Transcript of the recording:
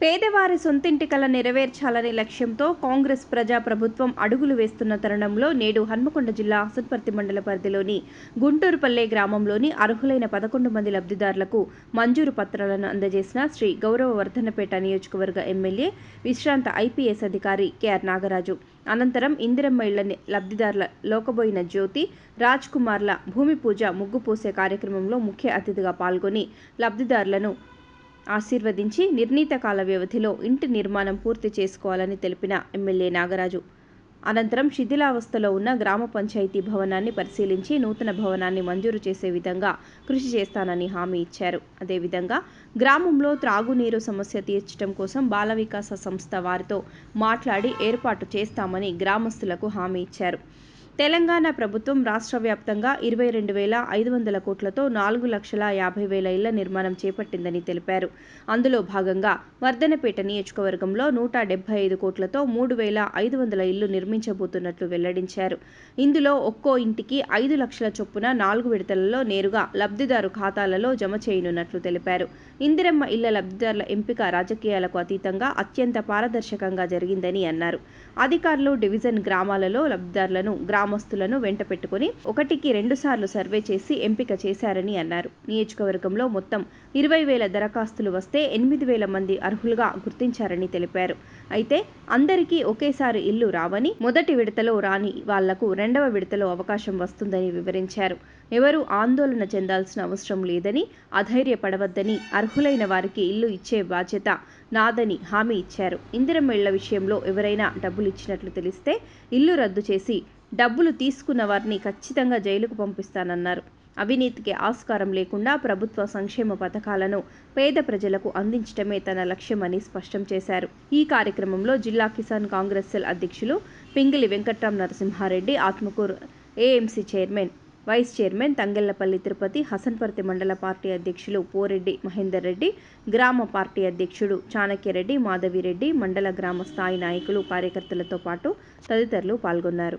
పేదవారి సొంతింటి కల నెరవేర్చాలనే లక్ష్యంతో కాంగ్రెస్ ప్రజా ప్రభుత్వం అడుగులు వేస్తున్న తరుణంలో నేడు హన్మకొండ జిల్లా హసన్పర్తి మండల పరిధిలోని గుంటూరుపల్లె గ్రామంలోని అర్హులైన పదకొండు మంది లబ్ధిదారులకు మంజూరు పత్రాలను అందజేసిన శ్రీ గౌరవవర్ధనపేట నియోజకవర్గ ఎమ్మెల్యే విశ్రాంత ఐపీఎస్ అధికారి కెఆర్ నాగరాజు. అనంతరం ఇందిరమ్మ ఇళ్ళ లబ్ధిదారుల లోకబోయిన జ్యోతి రాజ్ కుమార్ల భూమి పూజ ముగ్గు పూసే కార్యక్రమంలో ముఖ్య అతిథిగా పాల్గొని లబ్ధిదారులను ఆశీర్వదించి నిర్ణీత కాల వ్యవధిలో ఇంటి నిర్మాణం పూర్తి చేసుకోవాలని తెలిపిన ఎమ్మెల్యే నాగరాజు. అనంతరం శిథిలావస్థలో ఉన్న గ్రామ పంచాయతీ భవనాన్ని పరిశీలించి నూతన భవనాన్ని మంజూరు చేసే విధంగా కృషి చేస్తానని హామీ ఇచ్చారు. అదేవిధంగా గ్రామంలో త్రాగునీరు సమస్య తీర్చడం కోసం బాల వికాస సంస్థ వారితో మాట్లాడి ఏర్పాటు చేస్తామని గ్రామస్తులకు హామీ ఇచ్చారు. తెలంగాణ ప్రభుత్వం రాష్ట్ర వ్యాప్తంగా ఇరవై రెండు వేల ఐదు వందల కోట్లతో నాలుగు లక్షల యాభై వేల ఇళ్ళ నిర్మాణం చేపట్టిందని తెలిపారు. అందులో భాగంగా వర్ధనపేట నియోజకవర్గంలో నూట డెబ్బై ఐదు కోట్లతో మూడు వేల ఐదు వందల ఇళ్ళు నిర్మించబోతున్నట్లు వెల్లడించారు. ఇందులో ఒక్కో ఇంటికి ఐదు లక్షల చొప్పున నాలుగు విడతలలో నేరుగా లబ్ధిదారు ఖాతాలలో జమ చేయనున్నట్లు తెలిపారు. ఇందిరమ్మ ఇళ్ళ లబ్ధిదారుల ఎంపిక రాజకీయాలకు అతీతంగా అత్యంత పారదర్శకంగా జరిగిందని అన్నారు. అధికారులు డివిజన్ గ్రామాలలో లబ్ధిదారులను గ్రామ గ్రామస్తులను వెంట పెట్టుకుని ఒకటికి రెండు సార్లు సర్వే చేసి ఎంపిక చేశారని అన్నారు. నియోజకవర్గంలో మొత్తం ఇరవై వేల దరఖాస్తులు వస్తే ఎనిమిది వేల మంది అర్హులుగా గుర్తించారని తెలిపారు. అయితే అందరికీ ఒకేసారి ఇల్లు రావని మొదటి విడతలో రాని వాళ్ళకు రెండవ విడతలో అవకాశం వస్తుందని వివరించారు. ఎవరూ ఆందోళన చెందాల్సిన అవసరం లేదని అధైర్యపడవద్దని అర్హులైన వారికి ఇల్లు ఇచ్చే బాధ్యత నాదని హామీ ఇచ్చారు. ఇందిరమ్మ ఇళ్ళ విషయంలో ఎవరైనా డబ్బులు ఇచ్చినట్లు తెలిస్తే ఇల్లు రద్దు చేసి డబ్బులు తీసుకున్న వారిని ఖచ్చితంగా జైలుకు పంపిస్తానన్నారు. అవినీతికి ఆస్కారం లేకుండా ప్రభుత్వ సంక్షేమ పథకాలను పేద ప్రజలకు అందించడమే తన లక్ష్యమని స్పష్టం చేశారు. ఈ కార్యక్రమంలో జిల్లా కిసాన్ కాంగ్రెస్ సెల్ అధ్యక్షులు Pingili Venkatram Narasimhareddy Atmakur AMC chairman vice chairman Thangellapalli Tirupati Hasanparthy మండల పార్టీ అధ్యక్షులు పోరెడ్డి మహేందర్ రెడ్డి గ్రామ పార్టీ అధ్యక్షుడు చాణక్యరెడ్డి మాధవిరెడ్డి మండల గ్రామ స్థాయి నాయకులు కార్యకర్తలతో పాటు తదితరులు పాల్గొన్నారు.